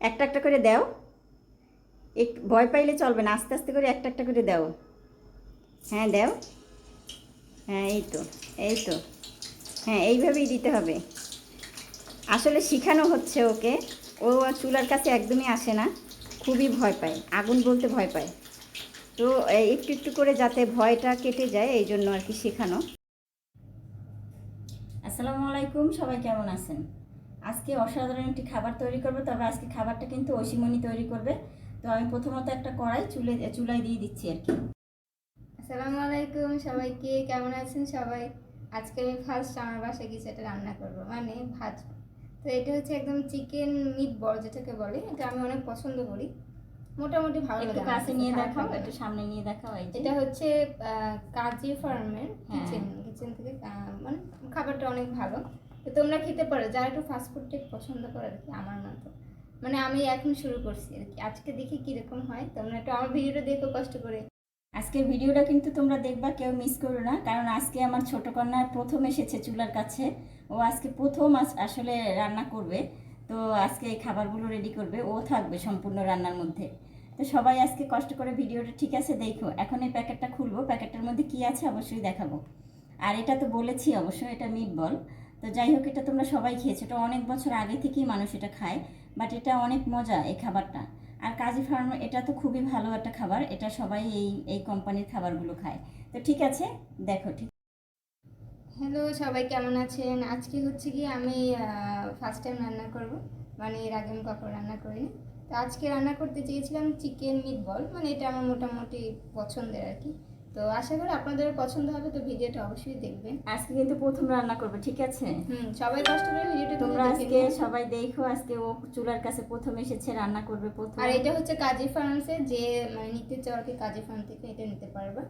একটা একটা করে দাও। একটু ভয় পাইলে চলবে না, আস্তে আস্তে করে একটা একটা করে দাও। হ্যাঁ দাও। হ্যাঁ এই তো এই তো। হ্যাঁ এইভাবেই দিতে হবে। আসলে শেখানো হচ্ছে ওকে। ও চুলার কাছে একদমই আসে না, খুবই ভয় পায়, আগুন বলতে ভয় পায়। তো একটু একটু করে যাতে ভয়টা কেটে যায়, এই জন্য আর কি শেখানো। আসসালামু আলাইকুম, সবাই কেমন আছেন? আজকে অসাধারণ একটি খাবার তৈরি করবে তবে আজকে খাবারটা কিন্তু ঐশিমণি তৈরি করবে। তো আমি প্রথমত একটা কড়াই চুলে চুলায় দিয়ে দিচ্ছি আর কি। আসসালামু আলাইকুম সবাইকে কেমন আছেন সবাই? আজকে আমি ফার্স্ট আমার বাসায় কিছু একটা রান্না করব মানে ভাত। তো এটা হচ্ছে একদম চিকেন মিট বল যেটাকে বলে এটা আমি অনেক পছন্দ করি। মোটামুটি ভালো একটু লাগে কাছে নিয়ে দেখাও একটু সামনে নিয়ে দেখাও এটা হচ্ছে কাজী ফার্মের হ্যাঁ। কিচেন কিচেন থেকে মানে খাবারটা অনেক ভালো। তো তোমরা খেতে পারো, যারা একটু ফাস্টফুডটা পছন্দ করে আর কি, আমার মতো। মানে আমি এখন শুরু করছি আর কি। আজকে দেখি কীরকম হয়। তোমরা একটু আমার ভিডিওটা দেখো কষ্ট করে। আজকের ভিডিওটা কিন্তু তোমরা দেখবা, কেউ মিস করো না। কারণ আজকে আমার ছোট কন্যা প্রথম এসেছে চুলার কাছে। ও আজকে প্রথম আস- আসলে রান্না করবে। তো আজকে এই খাবারগুলো রেডি করবে। ও থাকবে সম্পূর্ণ রান্নার মধ্যে। তো সবাই আজকে কষ্ট করে ভিডিওটা ঠিক আছে দেখো। এখন এই প্যাকেটটা খুলবো। প্যাকেটটার মধ্যে কি আছে অবশ্যই দেখাবো। আর এটা তো বলেছি, অবশ্যই এটা মিট বল তো যাই হোক, এটা তোমরা সবাই খেয়েছো। এটা অনেক বছর আগে থেকেই মানুষ এটা খায় বাট এটা অনেক মজা এই খাবারটা। আর কাজী ফার্ম, এটা তো খুবই ভালো একটা খাবার, এটা সবাই এই এই কোম্পানির খাবারগুলো খায়। তো ঠিক আছে, দেখো, ঠিক হ্যালো সবাই কেমন আছেন? আজকে হচ্ছে কি আমি ফার্স্ট টাইম রান্না করব। মানে এর আগে আমি কখনো রান্না করিনি। তো আজকে রান্না করতে চেয়েছিলাম চিকেন মিট বল মানে এটা আমার মোটামুটি পছন্দের আর কি। তো আশা করি আপনাদের পছন্দ হবে তো ভিডিওটা অবশ্যই দেখবেন। আজকে কিন্তু প্রথম রান্না করবে ঠিক আছে? হুম সবাই কষ্ট করে ভিডিওটা তোমরা আজকে সবাই দেখো আজকে ও চুলার কাছে প্রথম এসেছে রান্না করবে প্রথম। আর এটা হচ্ছে কাজী ফার্মসে যে মানে নিতে চাও কি কাজী ফার্ম থেকে এটা নিতে পারবা।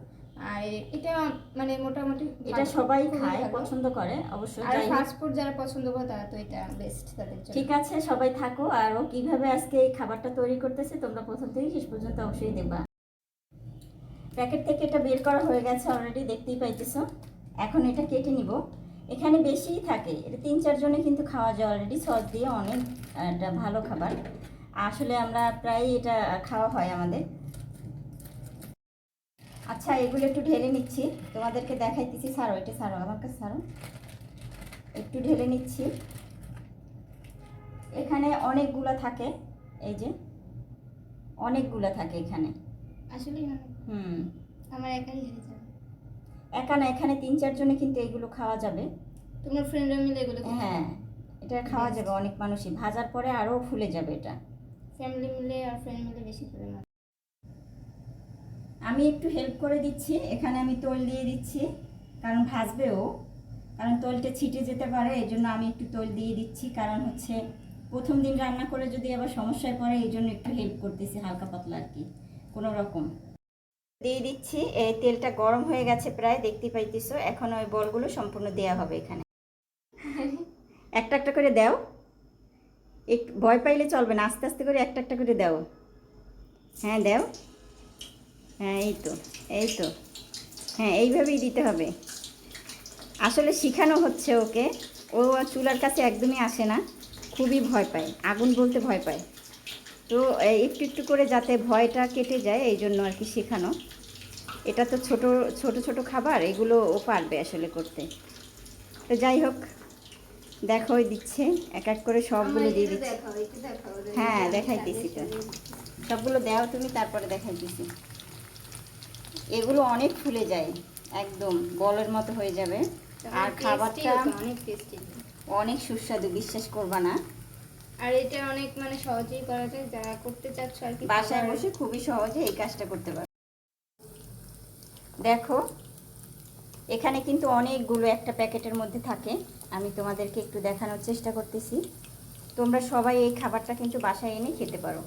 আর এটা মানে মোটামুটি এটা সবাই খায় পছন্দ করে অবশ্যই আর যাই হোক। ফাস্ট ফুড যারা পছন্দ করে তারা তো এটা বেস্ট তাদের জন্য। ঠিক আছে সবাই থাকো আর ও কীভাবে আজকে এই খাবারটা তৈরি করতেছে তোমরা প্রথম থেকে শেষ পর্যন্ত অবশ্যই দেখবা। প্যাকেট থেকে এটা বের করা হয়ে গেছে অলরেডি দেখতেই পাইতেছো। এখন এটা কেটে নিব। এখানে বেশিই থাকে। এটা তিন চারজনে কিন্তু খাওয়া যায় অলরেডি সস দিয়ে অনেক একটা ভালো খাবার। আসলে আমরা প্রায় এটা খাওয়া হয় আমাদের। আচ্ছা এগুলো একটু ঢেলে নিচ্ছি। তোমাদেরকে দেখাইতেছি সারো, এটা সারো, আমার কাছে সারো। একটু ঢেলে নিচ্ছি। এখানে অনেকগুলো থাকে, এই যে। অনেকগুলো থাকে এখানে। আসলে হুম। আমার একাই হয়ে যাবে। একা না এখানে তিন চারজনে কিন্তু এগুলো খাওয়া যাবে। তোমার ফ্রেন্ডরা মিলে এগুলো হ্যাঁ এটা খাওয়া যাবে অনেক মানুষই। ভাজার পরে আরও ফুলে যাবে এটা। ফ্যামিলি মিলে আর ফ্রেন্ড মিলে বেশি করে না। আমি একটু হেল্প করে দিচ্ছি। এখানে আমি তোল দিয়ে দিচ্ছি। কারণ ভাজবে ও। কারণ তোলটা ছিটে যেতে পারে এই জন্য আমি একটু তোল দিয়ে দিচ্ছি। কারণ হচ্ছে প্রথম দিন রান্না করে যদি আবার সমস্যায় পড়ে এই জন্য একটু হেল্প করতেছি হালকা পাতলা আর কি। কোনো রকম দিয়ে দিচ্ছি এই তেলটা গরম হয়ে গেছে প্রায়, দেখতে পাইতেছো, এখন ওই বলগুলো সম্পূর্ণ দেওয়া হবে এখানে। একটা একটা করে দাও। একটু ভয় পাইলে চলবে না, আস্তে আস্তে করে একটা একটা করে দাও। হ্যাঁ দাও। হ্যাঁ এই তো এই তো। হ্যাঁ এইভাবেই দিতে হবে। আসলে শেখানো হচ্ছে ওকে। ও চুলার কাছে একদমই আসে না, খুবই ভয় পায়, আগুন বলতে ভয় পায়। তো একটু একটু করে যাতে ভয়টা কেটে যায় এই জন্য আর কি শেখানো। এটা তো ছোট ছোট ছোট খাবার এগুলো ও পারবে আসলে করতে। তো যাই হোক দেখো দিচ্ছে এক এক করে সবগুলো দিয়ে দিচ্ছে। হ্যাঁ, দেখাইতেছি তো। সবগুলো দাও তুমি তারপরে দেখাই দিছি এগুলো অনেক ফুলে যায় একদম বলের মতো হয়ে যাবে। আর খাবারটা অনেক সুস্বাদু বিশ্বাস করবা না। আর এটা অনেক মানে সহজেই করা যায়, যারা করতে চাচ্ছ আর কি বাসায় বসে খুবই সহজে এই কাজটা করতে পারো দেখো, এখানে কিন্তু অনেকগুলো একটা প্যাকেটের মধ্যে থাকে। আমি তোমাদেরকে একটু দেখানোর চেষ্টা করতেছি। তোমরা সবাই এই খাবারটা কিন্তু বাসায় এনে খেতে পারো।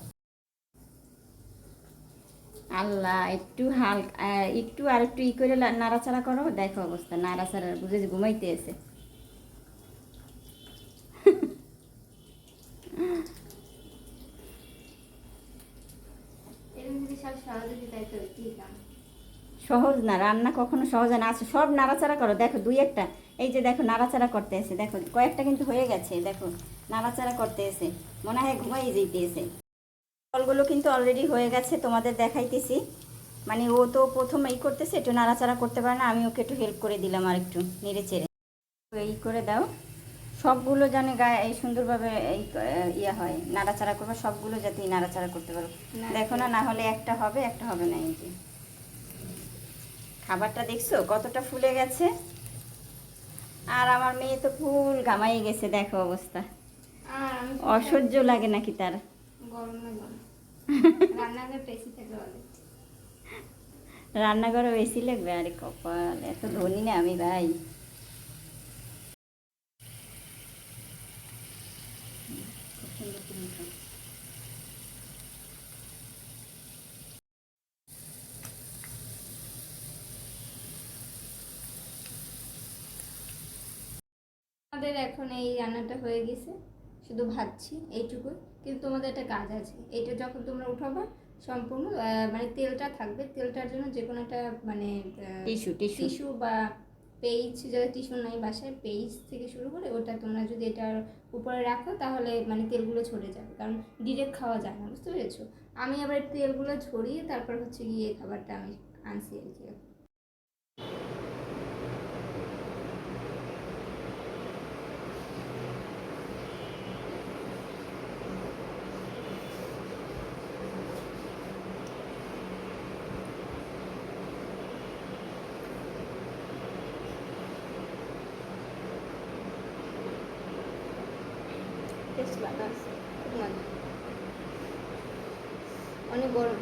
আল্লাহ, একটু হালকা একটু আর একটু ই করে নাড়াচাড়া করো, দেখো অবস্থা। নাড়াচাড়া, বুঝে ঘুমাইতে এসে এরকম যদি সব সহজে দিতে তো কি দাম সহজ না রান্না কখনো সহজ না। আচ্ছা সব নাড়াচাড়া করো। দেখো দুই একটা। এই যে দেখো নাড়াচাড়া করতে এসে। দেখো কয়েকটা কিন্তু হয়ে গেছে। দেখো নাড়াচাড়া করতে এসে। মনে হয় ঘুমাই যেতে এসে ফলগুলো কিন্তু অলরেডি হয়ে গেছে তোমাদের দেখাইতেছি। মানে ও তো প্রথম এই করতেছে একটু নাড়াচাড়া করতে পারে না। আমি ওকে একটু হেল্প করে দিলাম আর একটু নেড়ে চেড়ে। এই করে দাও। সবগুলো যেন গায়ে এই সুন্দরভাবে এই ইয়ে হয় নাড়াচাড়া করবে সবগুলো যাতে নাড়াচাড়া করতে পারো। দেখো না। না হলে একটা হবে একটা হবে না এই যে। খাবারটা দেখছ? কতটা ফুলে গেছে? আর আমার মেয়ে তো ফুল ঘামাই গেছে দেখো অবস্থা। অসহ্য লাগে নাকি তার? রান্নাঘরটা এসি লাগবে? আরে কপাল এত ধনী না আমি ভাই। আমাদের এখন এই রান্নাটা হয়ে গেছে। শুধু ভাজছি এইটুকু কিন্তু তোমাদের একটা কাজ আছে। এটা যখন তোমরা উঠাবা সম্পূর্ণ মানে তেলটা থাকবে। তেলটার জন্য যে কোনো একটা মানে টিস্যু টিস্যু। বা পেজ যদি টিস্যু নাই বাসায় পেজ থেকে শুরু করে ওটা তোমরা যদি এটার উপরে রাখো তাহলে মানে তেলগুলো ছড়ে যাবে। কারণ ডিরেক্ট খাওয়া যায় না বুঝতে পেরেছ? আমি আবার তেলগুলো ছড়িয়ে তারপর হচ্ছে গিয়ে খাবারটা আমি আনছি আর কি। মজা অনেক গরম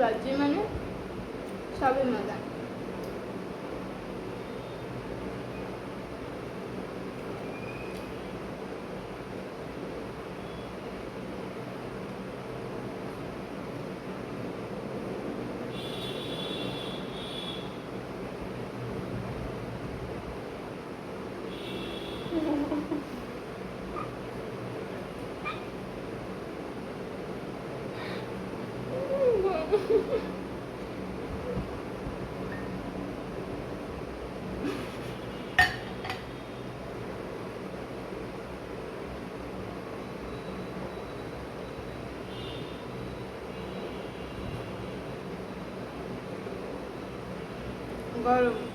আমি মানে সবে মজা গরম